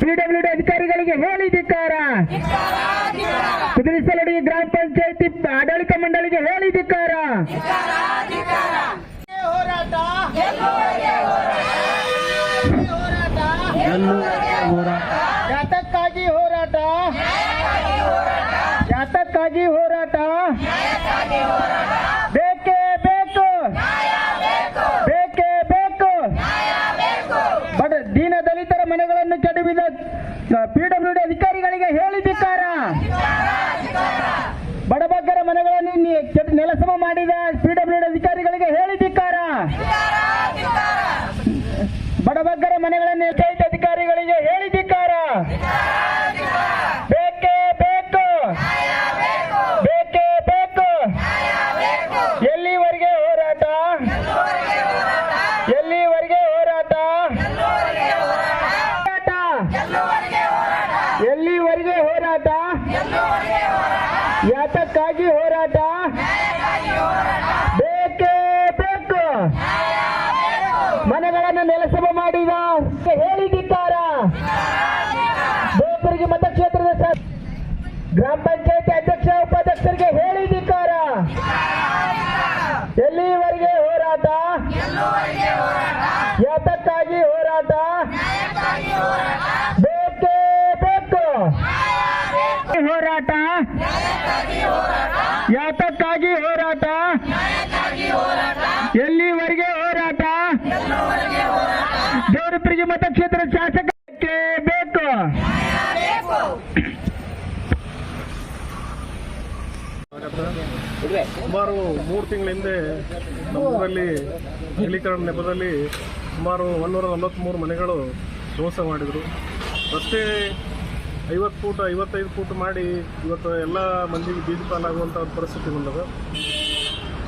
PWD ಅಧಿಕಾರಿಗಳಿಗೆ ಹೇಳಿ ಧಿಕ್ಕಾರ. ಕುದುರಿಸಲಡಿ ಗ್ರಾಮ ಪಂಚಾಯತಿ ಆಡಳಿತ ಮಂಡಳಿಗೆ ಹೇಳಿ ಧಿಕ್ಕಾರ. ಹೋರಾಟ ಹೋರಾಟ. ಯಾತಕ್ಕಾಗಿ ಹೋರಾಟ. ಜಾತಕ್ಕಾಗಿ ಹೋರಾಟ ಬೇಕೇ ಬೇಕು ಬೇಕೇ ಬೇಕು ಬಡ ದೀನ ದಲಿತರ ಮನೆಗಳನ್ನು ಕೆಡವಿದ ಪಿಡಬ್ಲ್ಯೂಡಿ ಅಧಿಕಾರಿಗಳಿಗೆ ಹೇಳಿದಿಕ್ಕಾರ ಬಡಬಗ್ಗರ ಮನೆಗಳನ್ನು ನಿ- ಕೆಡ- ನೆಲಸಮ ಮಾಡಿದ ಪಿಡಬ್ಲ್ಯೂಡಿ ಅಧಿಕಾರಿಗಳಿಗೆ ಹೇಳಿದಿಕ್ಕಾರ ಬಡಬಗ್ಗರ ಮನೆಗಳನ್ನು ಎಚ್ಚರಿತ ಅಧಿಕಾರಿಗಳಿಗೆ ಹೇಳಿದಿಕ್ಕಾರ ಬೇಕೇ ಬೇಕು ಬೇಕೇ ಬೇಕು ಎಲ್ಲಿವರೆಗೆ ಹೋರಾಟ ಎಲ್ಲಿವರೆಗೆ ಹೋರಾಟ ಹೋರಾಟ ಎಲ್ಲಿವರೆಗೆ ಹೋರಾಟ ಯಾತಕ್ಕಾಗಿ ಹೋರಾಟ ಬೇಕೇ ಬೇಕು ಮನೆಗಳನ್ನು ನೆಲಸಮ ಮಾಡಿದ ಹೇಳಿದಿದ್ದಾರ ಬೇಕರಿಗೆ ಮತಕ್ಷೇತ್ರದ ಗ್ರಾಮ ಪಂಚಾಯತಿ ಅಧ್ಯಕ್ಷ ಉಪಾಧ್ಯಕ್ಷರಿಗೆ ಹೇಳಿದಿದ್ದಾರ ಎಲ್ಲಿವರೆಗೆ ಹೋರಾಟ? ಯಾತಕ್ಕಾಗಿ ಹೋರಾಟ? ಬೇಕೇ ಬೇಕು. ಹೋರಾಟ? ಯಾತಕ್ಕಾಗಿ ಹೋರಾಟ ಎಲ್ಲಿವರೆಗೆ ಹೋರಾಟ ದೇವರಪುರಿಗೆ ಮತಕ್ಷೇತ್ರ ಶಾಸಕಕ್ಕೆ ಬೇಕು ಸುಮಾರು ಮೂರು ತಿಂಗಳ ಹಿಂದೆ ನಮ್ಮೂರಲ್ಲಿ ಅಗಲೀಕರಣ ನೆಪದಲ್ಲಿ ಸುಮಾರು ಒಂದೂರ ನಲವತ್ತ್ಮೂರು ಮನೆಗಳು ಧ್ವಂಸ ಮಾಡಿದರು. ರಸ್ತೆ ಐವತ್ತು ಫೂಟ್, ಐವತ್ತೈದು ಫೂಟ್ ಮಾಡಿ ಇವತ್ತು ಎಲ್ಲ ಮಂದಿಗೆ ಬೀದಿ ಪಾಲಾಗುವಂಥ ಪರಿಸ್ಥಿತಿ ಬಂದದ.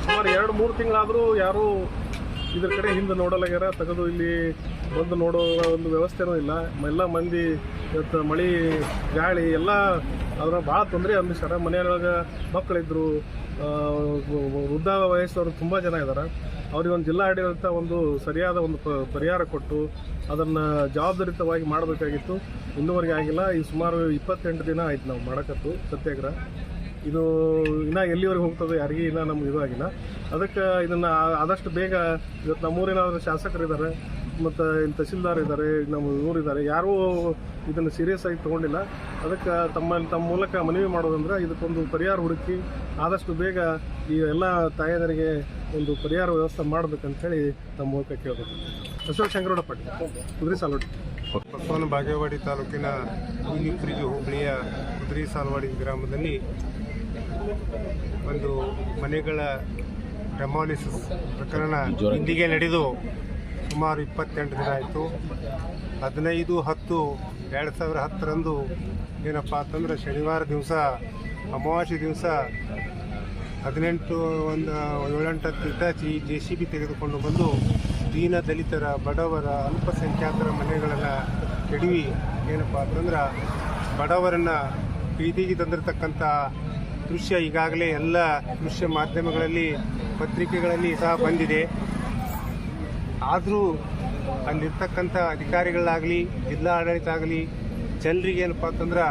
ಸುಮಾರು ಎರಡು ಮೂರು ತಿಂಗಳಾದರೂ ಯಾರೂ ಇದ್ರ ಕಡೆ ಹಿಂದೆ ನೋಡಲಾಗ್ಯಾರ. ತೆಗೆದು ಇಲ್ಲಿ ಬಂದು ನೋಡೋ ಒಂದು ವ್ಯವಸ್ಥೆನೂ ಇಲ್ಲ. ಎಲ್ಲ ಮಂದಿ, ಇವತ್ತು ಮಳೆ, ಗಾಳಿ, ಎಲ್ಲ ಅದರ ಭಾಳ ತೊಂದರೆ ಅಂದಿಸ್ಯಾರ ಮನೆಯೊಳಗೆ ಮಕ್ಕಳಿದ್ರು ವೃದ್ಧ ವಯಸ್ಸವರು ತುಂಬ ಜನ ಇದ್ದಾರೆ ಅವ್ರಿಗೆ ಒಂದು ಜಿಲ್ಲಾ ಆಡಳಿತ ಒಂದು ಸರಿಯಾದ ಒಂದು ಪರಿಹಾರ ಕೊಟ್ಟು ಅದನ್ನು ಜವಾಬ್ದಾರಿತವಾಗಿ ಮಾಡಬೇಕಾಗಿತ್ತು. ಇನ್ನೂವರೆಗೆ ಆಗಿಲ್ಲ. ಈ ಸುಮಾರು ಇಪ್ಪತ್ತೆಂಟು ದಿನ ಆಯ್ತು ನಾವು ಮಾಡಕತ್ತು ಸತ್ಯಾಗ್ರಹ. ಇದು ಇನ್ನೂ ಎಲ್ಲಿವರೆಗೆ ಹೋಗ್ತದೆ ಯಾರಿಗೆ ಇನ್ನೂ ನಮ್ಗೆ ಇದು ಆಗಿಲ್ಲ. ಅದಕ್ಕೆ ಇದನ್ನು ಆದಷ್ಟು ಬೇಗ ಇವತ್ತು ನಮ್ಮೂರಿನ ಶಾಸಕರಿದ್ದಾರೆ. ಮತ್ತು ಇಲ್ಲಿ ತಹಸೀಲ್ದಾರ್ ಇದ್ದಾರೆ ನಮ್ಮ ಊರಿದ್ದಾರೆ ಯಾರೂ ಇದನ್ನು ಸೀರಿಯಸ್ ಆಗಿ ತೊಗೊಂಡಿಲ್ಲ. ಅದಕ್ಕೆ ತಮ್ಮ ತಮ್ಮ ಮೂಲಕ ಮನವಿ ಮಾಡೋದಂದ್ರೆ ಇದಕ್ಕೊಂದು ಪರಿಹಾರ ಹುಡುಕಿ ಆದಷ್ಟು ಬೇಗ ಈ ಎಲ್ಲ ತಾಯಂದರಿಗೆ ಒಂದು ಪರಿಹಾರ ವ್ಯವಸ್ಥೆ ಮಾಡಬೇಕಂತೇಳಿ ನಮ್ಮ ಮೂಲಕ ಕೇಳಬೇಕು ಅಶೋಕ್ ಶಂಕರಗೌಡ ಪಾಟೀಲ್, ಕುದುರೆ ಸಾಲ್ವಾಡಿ. ಬಸವನ ಬಾಗೇವಾಡಿ ತಾಲೂಕಿನ ಹುಲಿಪುರಿಗೆ ಹೋಬಳಿಯ ಕುದುರೆ ಸಾಲವಾಡಿ ಗ್ರಾಮದಲ್ಲಿ ಒಂದು ಮನೆಗಳ ಡೆಮಾಲಿಸಿಸ್ ಪ್ರಕರಣ ಇಂದಿಗೆ ನಡೆದು ಸುಮಾರು ಇಪ್ಪತ್ತೆಂಟು ದಿನ ಆಯಿತು. ಹದಿನೈದು ಹತ್ತು ಎರಡು ಸಾವಿರ ಹತ್ತರಂದು ಏನಪ್ಪ ಅಂತಂದ್ರೆ ಶನಿವಾರ ದಿವಸ, ಅಮಾವಾಸ್ಯೆ ದಿವಸ ಹದಿನೆಂಟು ಒಂದು, ಏಳೆಂಟು ಹತ್ತು ಜೆ ಸಿ ಬಿ ತೆಗೆದುಕೊಂಡು ಬಂದು ದೀನ ದಲಿತರ, ಬಡವರ ಅಲ್ಪಸಂಖ್ಯಾತರ ಮನೆಗಳನ್ನು ಕೆಡವಿ ಏನಪ್ಪ ಅಂತಂದ್ರೆ ಬಡವರನ್ನು ಬೀದಿಗೆ ತಂದಿರತಕ್ಕಂಥ ದೃಶ್ಯ ಈಗಾಗಲೇ ಎಲ್ಲ ದೃಶ್ಯ ಮಾಧ್ಯಮಗಳಲ್ಲಿ, ಪತ್ರಿಕೆಗಳಲ್ಲಿ ಸಹ ಬಂದಿದೆ. ಆದರೂ ಅಲ್ಲಿರ್ತಕ್ಕಂಥ ಅಧಿಕಾರಿಗಳಾಗಲಿ ಜಿಲ್ಲಾ ಆಡಳಿತ ಆಗಲಿ ಜನರಿಗೆ ಏನಪ್ಪ ಅಂತಂದ್ರೆ,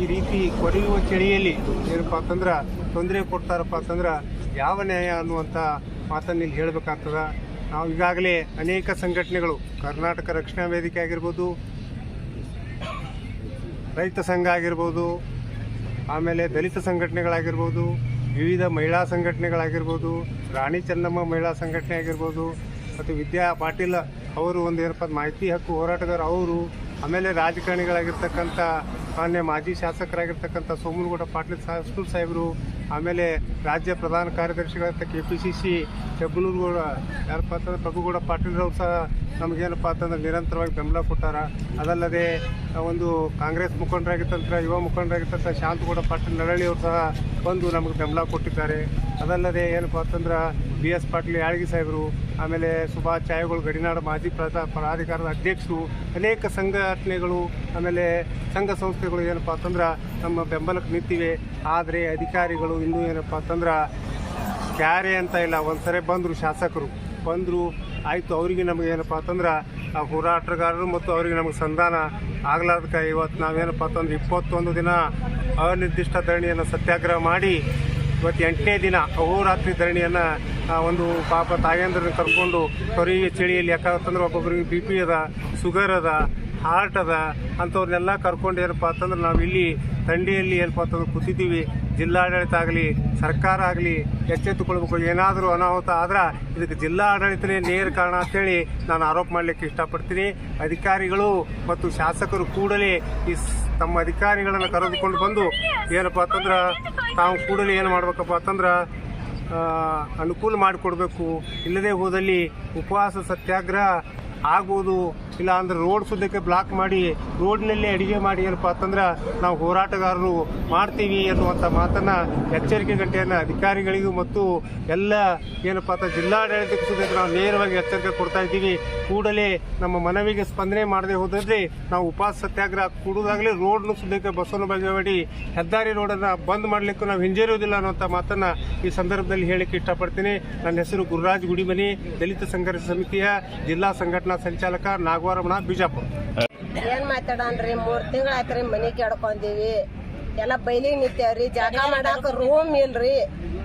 ಈ ರೀತಿ ಕೊರೆಯುವ ಚಳಿಯಲ್ಲಿ ಏನಪ್ಪ ಅಂತಂದ್ರೆ, ತೊಂದರೆ ಕೊಡ್ತಾರಪ್ಪ ಅಂತಂದ್ರೆ ಯಾವ ನ್ಯಾಯ ಅನ್ನುವಂಥ ಮಾತನ್ನು ಇಲ್ಲಿ ಹೇಳಬೇಕಾಗ್ತದ. ನಾವು ಈಗಾಗಲೇ ಅನೇಕ ಸಂಘಟನೆಗಳು, ಕರ್ನಾಟಕ ರಕ್ಷಣಾ ವೇದಿಕೆ ಆಗಿರ್ಬೋದು, ರೈತ ಸಂಘ ಆಗಿರ್ಬೋದು, ಆಮೇಲೆ ದಲಿತ ಸಂಘಟನೆಗಳಾಗಿರ್ಬೋದು, ವಿವಿಧ ಮಹಿಳಾ ಸಂಘಟನೆಗಳಾಗಿರ್ಬೋದು, ರಾಣಿ ಚೆನ್ನಮ್ಮ ಮಹಿಳಾ ಸಂಘಟನೆ ಆಗಿರ್ಬೋದು ಮತ್ತು ವಿದ್ಯಾ ಪಾಟೀಲ್ ಅವರು ಒಂದು ಏನಪ್ಪ ಮಾಹಿತಿ ಹಕ್ಕು ಹೋರಾಟಗಾರ ಅವರು, ಆಮೇಲೆ ರಾಜಕಾರಣಿಗಳಾಗಿರ್ತಕ್ಕಂಥ ಮಾನ್ಯ ಮಾಜಿ ಶಾಸಕರಾಗಿರ್ತಕ್ಕಂಥ ಸೋಮನಗೌಡ ಪಾಟೀಲ್ ಸಾಹೇಬ್ ಸಾಹೇಬರು ಆಮೇಲೆ ರಾಜ್ಯ ಪ್ರಧಾನ ಕಾರ್ಯದರ್ಶಿಗಳಂತ K P C C Hebbanurgowda ಯಾರಪ್ಪ ಅಂತಂದ್ರೆ ಪ್ರಭುಗೌಡ ಪಾಟೀಲ್ರವ್ರು ಸಹ ನಮಗೇನಪ್ಪ ಅಂತಂದ್ರೆ ನಿರಂತರವಾಗಿ ಬೆಂಬಲ ಕೊಟ್ಟಾರ. ಅದಲ್ಲದೆ ಒಂದು ಕಾಂಗ್ರೆಸ್ ಮುಖಂಡರಾಗಿತ್ತಂತ ಯುವ ಮುಖಂಡರಾಗಿತ್ತಂತ ಶಾಂತಗೌಡ ಪಾಟೀಲ್ ನರಳಿ ಅವರು ಸಹ ಬಂದು ನಮಗೆ ಬೆಂಬಲ ಕೊಟ್ಟಿದ್ದಾರೆ. ಅದಲ್ಲದೆ ಏನಪ್ಪ ಅಂತಂದ್ರೆ ಬಿ ಎಸ್ ಪಾಟೀಲ್ ಯಾಳಗಿ ಸಾಹೇಬರು, ಆಮೇಲೆ ಸುಭಾಷ್ ಚಾಯಗಳು ಗಡಿನಾಡ ಮಾಜಿ ಪ್ರಧಾ ಪ್ರಾಧಿಕಾರದ ಅಧ್ಯಕ್ಷರು, ಅನೇಕ ಸಂಘಟನೆಗಳು, ಆಮೇಲೆ ಸಂಘ ಸಂಸ್ಥೆಗಳು ಏನಪ್ಪ ಅಂತಂದ್ರೆ ನಮ್ಮ ಬೆಂಬಲಕ್ಕೆ ನಿಂತಿವೆ. ಆದರೆ ಅಧಿಕಾರಿಗಳು ಇನ್ನೂ ಏನಪ್ಪ ಅಂತಂದ್ರೆ ಕ್ಯಾರೆ ಅಂತ ಇಲ್ಲ, ಒಂದ್ಸರಿ ಬಂದರು ಶಾಸಕರು. ಬಂದರು, ಆಯಿತು, ಅವರಿಗೆ ನಮಗೆ ಏನಪ್ಪ ಅಂತಂದ್ರೆ, ಆ ಹೋರಾಟಗಾರರು ಮತ್ತು ಅವರಿಗೆ ನಮಗೆ ಸಂಧಾನ ಆಗ್ಲಾರ್ದಕ್ಕೆ ಇವತ್ತು ನಾವೇನಪ್ಪ ಅಂತಂದ್ರೆ, ಇಪ್ಪತ್ತೊಂದು ದಿನ ಅನಿರ್ದಿಷ್ಟ ಧರಣಿಯನ್ನು ಸತ್ಯಾಗ್ರಹ ಮಾಡಿ, ಇವತ್ತು ಎಂಟನೇ ದಿನ ಅಹೋರಾತ್ರಿ ಧರಣಿಯನ್ನು ಒಂದು ಪಾಪ ತಾಯಂದ್ರನ್ನ ಕರ್ಕೊಂಡು ಹೊರಗೆ ಚಳಿಯಲ್ಲಿ ಯಾಕಂತಂದ್ರೆ ಒಬ್ಬೊಬ್ಬರಿಗೆ ಬಿ ಪಿ ಅದ, ಶುಗರ್ ಅದ ಹಾರ್ಟ್ ಅದ, ಅಂಥವ್ರನ್ನೆಲ್ಲ ಕರ್ಕೊಂಡು ಏನಪ್ಪ ಅಂತಂದ್ರೆ ನಾವು ಇಲ್ಲಿ ಥಂಡಿಯಲ್ಲಿ ಏನಪ್ಪ ಅಂತಂದ್ರೆ ಕೂತಿದ್ದೀವಿ. ಜಿಲ್ಲಾಡಳಿತ ಆಗಲಿ, ಸರ್ಕಾರ ಆಗಲಿ, ಎಚ್ಚೆತ್ತುಕೊಳ್ಬೇಕು. ಏನಾದರೂ ಅನಾಹುತ ಆದ್ರೆ ಇದಕ್ಕೆ ಜಿಲ್ಲಾ ಆಡಳಿತನೇ ನೇರ ಕಾರಣ ಅಂತೇಳಿ ನಾನು ಆರೋಪ ಮಾಡಲಿಕ್ಕೆ ಇಷ್ಟಪಡ್ತೀನಿ. ಅಧಿಕಾರಿಗಳು ಮತ್ತು ಶಾಸಕರು ಕೂಡಲೇ ಈ ತಮ್ಮ ಅಧಿಕಾರಿಗಳನ್ನು ಕರೆದುಕೊಂಡು ಬಂದು ಏನಪ್ಪ ಅಂತಂದ್ರೆ ತಾವು ಕೂಡಲೇ ಏನು ಮಾಡ್ಬೇಕಪ್ಪ ಅಂತಂದ್ರೆ ಅನುಕೂಲ ಮಾಡಿಕೊಡ್ಬೇಕು. ಇಲ್ಲದೆ ಹೋದಲ್ಲಿ ಉಪವಾಸ ಸತ್ಯಾಗ್ರಹ ಆಗ್ಬೋದು ಇಲ್ಲ ಅಂದ್ರೆ ರೋಡ್ ಸುದ್ದಕ್ಕೆ ಬ್ಲಾಕ್ ಮಾಡಿ ರೋಡ್ನಲ್ಲಿ ಅಡಿಗೆ ಮಾಡಿ ಏನಪ್ಪ ಅಂತಂದ್ರೆ ನಾವು ಹೋರಾಟಗಾರರು ಮಾಡ್ತೀವಿ ಅನ್ನುವಂಥ ಮಾತನ್ನ ಎಚ್ಚರಿಕೆ ಗಂಟೆಯನ್ನು ಅಧಿಕಾರಿಗಳಿಗೂ ಮತ್ತು ಎಲ್ಲ ಏನಪ್ಪ ಅಂತ ಜಿಲ್ಲಾಡಳಿತಕ್ಕೆ ಸುದ್ದಕ್ಕೆ ನಾವು ನೇರವಾಗಿ ಎಚ್ಚರಿಕೆ ಕೊಡ್ತಾ ಇದ್ದೀವಿ. ಕೂಡಲೇ ನಮ್ಮ ಮನವಿಗೆ ಸ್ಪಂದನೆ ಮಾಡದೆ ಹೋದ್ರೆ ನಾವು ಉಪವಾಸ ಸತ್ಯಾಗ್ರಹ ಕೂಡುದಾಗಲೇ ರೋಡ್ನು ಸುದ್ದಕ್ಕೆ ಬಸ್ಸನ್ನು ಮಾಡಿ ಹೆದ್ದಾರಿ ರೋಡನ್ನು ಬಂದ್ ಮಾಡಲಿಕ್ಕೂ ನಾವು ಹಿಂಜರಿಯೋದಿಲ್ಲ ಅನ್ನುವಂಥ ಮಾತನ್ನ ಈ ಸಂದರ್ಭದಲ್ಲಿ ಹೇಳಿಕ್ಕೆ ಇಷ್ಟಪಡ್ತೀನಿ. ನನ್ನ ಹೆಸರು ಗುರುರಾಜ್ ಗುಡಿಮನಿ, ದಲಿತ ಸಂಘರ್ಷ ಸಮಿತಿಯ ಜಿಲ್ಲಾ ಸಂಘಟನಾ ಸಂಚಾಲಕ ನಾಗವಾರಮಣ ಬಿಜಾಪುರ. ಏನ್ ಮಾತಾಡನ್ರಿ ಮೂರ್ ತಿಂಗಳ ಆಯ್ತ್ರಿ ಮನಿ ಕೆಡ್ಕೊಂಡೀವಿ. ಎಲ್ಲ ಬೈಲಿಗೆ ನಿಂತೇವ್ರಿ. ಜಾಗ ಮಾಡಾಕ ರೂಮ್ ಇಲ್ರಿ.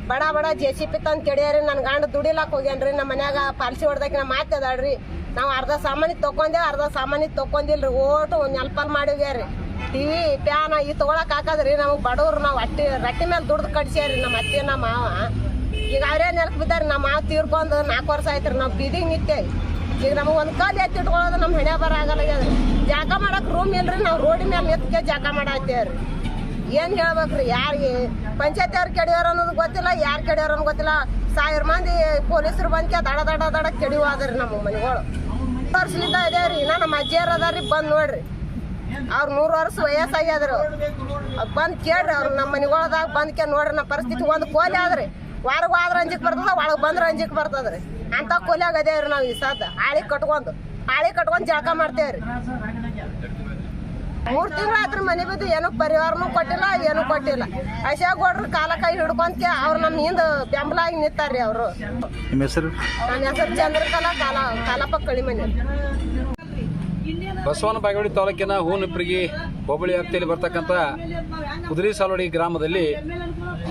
ಬಡ ಬಡ ಜೆ ಸಿ ಪಿ ತಂದ್ ಕೆಡ್ಯಾರಿ. ನನ್ ಗಂಡ ದುಡಿಲಾಕ್ ಹೋಗ್ಯಾನ್ರಿ. ನಮ್ಮ ಮನ್ಯಾಗ ಪಾಲ್ಸಿ ಹೊಡ್ದಾಕ ನಾ ನಾವು ನಾವ್ ಅರ್ಧ ಸಾಮಾನಿ ತಕೊಂಡೇವ್ ಅರ್ಧ ಸಾಮಾನಿ ತಕೊಂಡಿಲ್ರಿ ಓಟು ನೆಲ್ಪಲ್ ಮಾಡಿವ್ಯಾರಿ. ಟಿವಿ ಪ್ಯಾನ ಈ ತಗೊಳಕ್ ಹಾಕದ್ರಿ. ನಮಗ್ ಬಡವ್ರು ನಾವ್ ಅಟ್ಟಿ ರಟ್ಟಿ ಮೇಲೆ ದುಡ್ದು ಕಟ್ಸ್ಯಾರಿ ನಮ್ಮ ಅತ್ತೆ ನಮ್ಮ ಮಾವ. ಈಗ ಅವರೇ ನೆಲಕ್ ಬಿದ್ದಾರಿ. ನಮ್ಮ ಮಾವ ತೀರ್ಕೊಂಡ್ ನಾಲ್ಕು ವರ್ಷ ಆಯ್ತ್ರಿ. ನಾವು ಬೀದಿಗೆ ನಿಂತೇವಿ. ಈಗ ನಮಗೆ ಒಂದು ಕಾಲು ಎತ್ತಿ ಇಟ್ಕೊಳ್ಳೋದು ನಮ್ಮ ಹೆಣೆ ಬರ ಆಗಲ್ಲ ಜಾಗ ಮಾಡಕ್ಕೆ ರೂಮ್ ಇಲ್ರಿ, ನಾವು ರೋಡ್ ಮೇಲೆ ಎತ್ತಿಗೆ ಜಾಗ ಮಾಡತ್ತೇವ್ರಿ ಏನ್ ಹೇಳ್ಬೇಕ್ರಿ ಯಾರಿಗೆ? ಪಂಚಾಯತ್ ಅವ್ರು ಕೆಡಿಯೋರು ಅನ್ನೋದು ಗೊತ್ತಿಲ್ಲ, ಯಾರು ಕೆಡಿಯೋರು ಅನ್ನೋದು ಗೊತ್ತಿಲ್ಲ. ಸಾವಿರ ಮಂದಿ ಪೊಲೀಸರು ಬಂದ್ಕೆ ದಡ ದಡ ದಡ ಕೆಡಿವಾದ್ರಿ ನಮ್ಮ ಮನೆಗಳು. ವರ್ಷದಿಂದ ಇದೇ ರೀ ಇನ್ನ ನಮ್ಮ ಅಜ್ಜಿಯರ್ ಅದಾರಿ ಬಂದು ನೋಡ್ರಿ. ಅವ್ರ ಮೂರು ವರ್ಷ ವಯಸ್ಸಾಗ್ಯಾದ್ರು. ಬಂದು ಕೇಳ್ರಿ, ಅವ್ರು ನಮ್ಮ ಮನೆಗಳದಾಗ ಬಂದ್ಕೆ ನೋಡ್ರಿ, ನಮ್ಮ ಪರಿಸ್ಥಿತಿ ಒಂದು ಕೋಲಿ ಆದ್ರಿ. ಹೊರಗೆ ಹೋದ್ರೆ ಅಂಜಿಕ್ ಬರ್ತದ ಒಳಗೆ ಬಂದ್ರೆ ಅಂಜಿಕ್ ಬರ್ತದ್ರಿ. ಅಂತ ಅದೇ ರೀ ನಾವು ಈ ಸದ್ದ ಹಾಳಿ ಕಟ್ಕೊಂಡು ಹಾಳಿ ಕಟ್ಕೊಂಡು ಜಳಕ ಮಾಡ್ತೇವ್ರಿ ಮೂರ್ ತಿಂಗಳ ಅದ್ರ ಮನೆ ಬಿದ್ದು ಏನು ಪರಿವಾರನು ಕೊಟ್ಟಿಲ್ಲ ಏನು ಕೊಟ್ಟಿಲ್ಲ. ಅಶಾಗೌಡ್ರ ಕಾಲ ಕೈ ಹಿಡ್ಕೊಂತ ಅವ್ರು ನಮ್ಮ ಹಿಂದ ಬೆಂಬಲ ಆಗಿ ನಿಂತಾರ್ರಿ ಅವರು. ನಿಮ್ಮ ಹೆಸರು? ನನ್ನ ಹೆಸರು ಚಂದ್ರಕಲಾ ಕಾಲ ಕಾಲಪ್ಪ ಕಳಿಮನೆ. ಬಸವನ ಬಾಗೇವಾಡಿ ತಾಲೂಕಿನ ಹೂನಿಪ್ರಿಗಿ ಹೋಬಳಿ ವ್ಯಾಪ್ತಿಯಲ್ಲಿ ಬರ್ತಕ್ಕಂಥ ಕುದುರೆ ಸಾಲೋಡಿ ಗ್ರಾಮದಲ್ಲಿ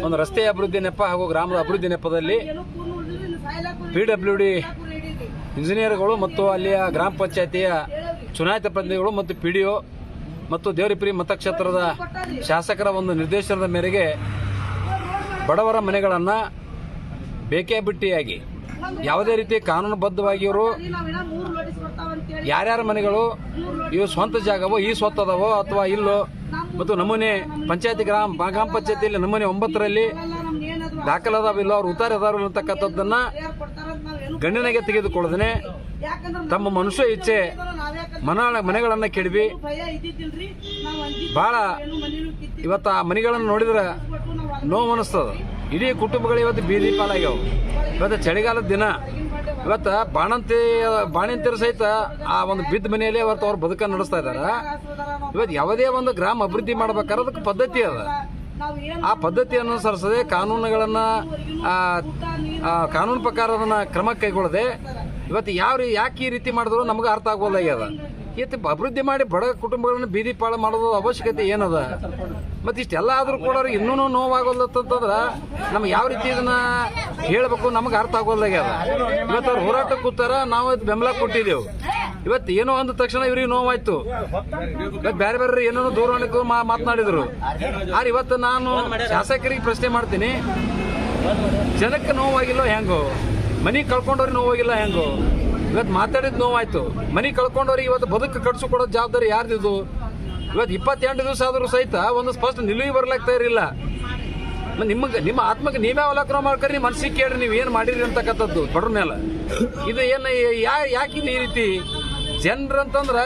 ಒಂದು ರಸ್ತೆ ಅಭಿವೃದ್ಧಿ ನೆಪ ಹಾಗೂ ಗ್ರಾಮದ ಅಭಿವೃದ್ಧಿ ನೆಪದಲ್ಲಿ ಪಿ ಡಬ್ಲ್ಯೂ ಡಿ ಇಂಜಿನಿಯರ್ಗಳು ಮತ್ತು ಅಲ್ಲಿಯ ಗ್ರಾಮ ಪಂಚಾಯತಿಯ ಚುನಾಯಿತ ಪ್ರತಿನಿಧಿಗಳು ಮತ್ತು ಪಿ ಡಿ ಒ ಮತ್ತು ದೇವರಿಪುರಿ ಮತಕ್ಷೇತ್ರದ ಶಾಸಕರ ಒಂದು ನಿರ್ದೇಶನದ ಮೇರೆಗೆ ಬಡವರ ಮನೆಗಳನ್ನು ಬೇಕೇ ಬಿಟ್ಟಿಯಾಗಿ ಯಾವುದೇ ರೀತಿ ಕಾನೂನುಬದ್ಧವಾಗಿ ಇವರು ಯಾರ್ಯಾರ ಮನೆಗಳು ಇವು ಸ್ವಂತ ಜಾಗವೋ, ಈ ಸ್ವತ್ತದವೋ ಅಥವಾ ಇಲ್ಲೋ, ಮತ್ತು ನಮೂನೆ ಪಂಚಾಯತಿ ಗ್ರಾಮ ಗ್ರಾಮ ಪಂಚಾಯತಿಯಲ್ಲಿ ನಮೂನೆ ಒಂಬತ್ತರಲ್ಲಿ ದಾಖಲಾದವಿಲ್ಲೋ ಅವ್ರು ಉತ್ತಾರ ಅದಾರ ಅಂತಕ್ಕಂಥದ್ದನ್ನು ಗಣ್ಯನಿಗೆ ತೆಗೆದುಕೊಳ್ಳದೇ ತಮ್ಮ ಮನುಷ್ಯ ಇಚ್ಛೆ. ಮನ ಮನೆಗಳನ್ನು ಕೆಡವಿ. ಭಾಳ ಇವತ್ತು ಆ ಮನೆಗಳನ್ನು ನೋಡಿದ್ರೆ ನೋವು ಅನಿಸ್ತದ. ಇಡೀ ಕುಟುಂಬಗಳು ಇವತ್ತು ಬೀದಿ ಪಾಲಾಗ್ಯಾವ. ಇವತ್ತು ಚಳಿಗಾಲದ ದಿನ. ಇವತ್ತು ಬಾಣಂತಿ, ಬಾಣಂತಿಯರು ಸಹಿತ ಆ ಒಂದು ಬಿದ್ದ ಮನೆಯಲ್ಲೇ ಇವತ್ತು ಅವ್ರು ಬದುಕನ್ನು ನಡೆಸ್ತಾ ಇದ್ದಾರೆ ಇವತ್ತು ಯಾವುದೇ ಒಂದು ಗ್ರಾಮ ಅಭಿವೃದ್ಧಿ ಮಾಡ್ಬೇಕಾದ್ರೆ ಅದಕ್ಕೆ ಪದ್ಧತಿ ಅದ. ಆ ಪದ್ಧತಿ ಅನುಸರಿಸದೆ ಕಾನೂನುಗಳನ್ನು ಕಾನೂನು ಪ್ರಕಾರ ಕ್ರಮ ಕೈಗೊಳ್ಳದೆ ಇವತ್ತು ಯಾವ ಯಾಕೆ ಈ ರೀತಿ ಮಾಡಿದ್ರು ನಮಗೆ ಅರ್ಥ ಆಗೋದಾಗ್ಯದ ಇವತ್ತು ಅಭಿವೃದ್ಧಿ ಮಾಡಿ ಬಡ ಕುಟುಂಬಗಳನ್ನು ಬೀದಿ ಪಾಳು ಮಾಡೋದು ಅವಶ್ಯಕತೆ ಏನದ? ಮತ್ತೆ ಇಷ್ಟೆಲ್ಲ ಆದ್ರೂ ಕೂಡ ಅವ್ರಿಗೆ ಇನ್ನೂ ನೋವಾಗೋಲ್ಲತ್ತಂತಂದ್ರ ನಮ್ಗೆ ಯಾವ ರೀತಿ ಇದನ್ನ ಹೇಳ್ಬೇಕು ನಮಗೆ ಅರ್ಥ ಆಗೋದಾಗ್ಯದ ಇವತ್ತು ಅವ್ರು ಹೋರಾಟ ಕೂತಾರ ನಾವು ಬೆಂಬಲ ಕೊಟ್ಟಿದ್ದೆವು ಇವತ್ತು ಏನೋ ಅಂದ ತಕ್ಷಣ ಇವ್ರಿಗೆ ನೋವಾಯ್ತು. ಬೇರೆ ಬೇರೆ ಏನೇನೋ ದೂರವಾಣಿಗೂ ಮಾ ಮಾತನಾಡಿದ್ರು. ಆದ್ರೆ ಇವತ್ತು ನಾನು ಶಾಸಕರಿಗೆ ಪ್ರಶ್ನೆ ಮಾಡ್ತೀನಿ. ಜನಕ್ಕೆ ನೋವಾಗಿಲ್ಲ ಹೆಂಗೋ? ಮನಿ ಕಳ್ಕೊಂಡವ್ರಿಗೆ ನೋವಾಗಿಲ್ಲ ಹೆಂಗೋ? ಇವತ್ತು ಮಾತಾಡಿದ ನೋವಾಯ್ತು. ಮನಿ ಕಳ್ಕೊಂಡವ್ರಿಗೆ ಇವತ್ತು ಬದುಕು ಕಟ್ಸು ಕೊಡೋ ಜವಾಬ್ದಾರಿ ಯಾರ್ದಿದು? ಇವತ್ತು ಇಪ್ಪತ್ತೆಂಟು ದಿವಸ ಆದರೂ ಸಹಿತ ಒಂದು ಸ್ಪಷ್ಟ ನಿಲುವು ಬರ್ಲಾಗ್ತಾ ಇರಲಿಲ್ಲ ನಿಮಗೆ ನಿಮ್ಮ ಆತ್ಮಕ್ಕೆ ನೀವೇ ಅವಲೋಕನ ಮಾಡ್ಕರಿ, ನಿಮ್ಮ ಮನಸ್ಸಿಗೆ ಕೇಳ್ರಿ, ನೀವು ಏನು ಮಾಡಿರಿ ಅಂತಕ್ಕಂಥದ್ದು ಬಡ್ರ ಮೇಲೆ ಇದು ಏನು ಯಾ ಯಾಕಿದು ಈ ರೀತಿ? ಜನರಂತಂದ್ರ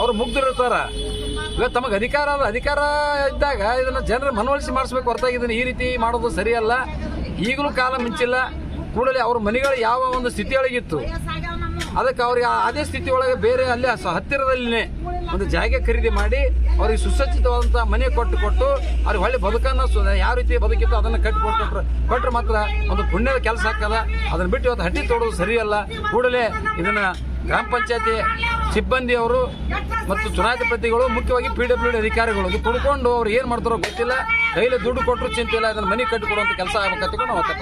ಅವ್ರು ಮುಗ್ದಿರ್ತಾರ. ಇವತ್ತು ತಮಗೆ ಅಧಿಕಾರ ಅಧಿಕಾರ ಇದ್ದಾಗ ಇದನ್ನು ಜನರ ಮನವೊಲಿಸಿ ಮಾಡಿಸ್ಬೇಕು ಹೊರತಾಗಿ ಇದನ್ನು ಈ ರೀತಿ ಮಾಡೋದು ಸರಿಯಲ್ಲ. ಈಗಲೂ ಕಾಲ ಮಿಂಚಿಲ್ಲ. ಕೂಡಲೇ ಅವ್ರ ಮನೆಗಳು ಯಾವ ಒಂದು ಸ್ಥಿತಿಯೊಳಗಿತ್ತು. ಅದಕ್ಕೆ ಅವ್ರಿಗೆ ಅದೇ ಸ್ಥಿತಿ ಒಳಗೆ ಬೇರೆ ಅಲ್ಲೇ ಹತ್ತಿರದಲ್ಲಿನೇ ಒಂದು ಜಾಗ ಖರೀದಿ ಮಾಡಿ ಅವ್ರಿಗೆ ಸುಸಜ್ಜಿತವಾದಂಥ ಮನೆ ಕೊಟ್ಟು ಕೊಟ್ಟು ಅವ್ರಿಗೆ ಒಳ್ಳೆ ಬದುಕನ್ನು ಯಾವ ರೀತಿ ಬದುಕಿತ್ತು ಅದನ್ನು ಕಟ್ಟಿ ಕೊಟ್ಬಿಟ್ರೆ ಕೊಟ್ಟರೆ ಮಾತ್ರ ಒಂದು ಪುಣ್ಯದ ಕೆಲಸ ಹಾಕದ ಅದನ್ನ ಬಿಟ್ಟು ಇವತ್ತು ಹಟ್ಟಿ ತೋಡೋದು ಸರಿಯಲ್ಲ. ಕೂಡಲೇ ಇದನ್ನ ಗ್ರಾಮ ಪಂಚಾಯತಿ ಸಿಬ್ಬಂದಿಯವರು ಮತ್ತು ಚುನಾಯಿತ ಪ್ರತಿಗಳು ಮುಖ್ಯವಾಗಿ ಪಿ ಡಬ್ಲ್ಯೂ ಡಿ ಅಧಿಕಾರಿಗಳು, ಇದು ಕುಡ್ಕೊಂಡು ಅವ್ರು ಏನು ಮಾಡ್ತಾರೋ ಗೊತ್ತಿಲ್ಲ. ಕೈಲಿ ದುಡ್ಡು ಕೊಟ್ಟರು ಚಿಂತೆ ಇಲ್ಲ ಅದನ್ನು ಮನೆ ಕಟ್ಟಿಕೊಡುವಂಥ ಕೆಲಸ ಅಂತ ನಾವು ಒತ್ತಾಯ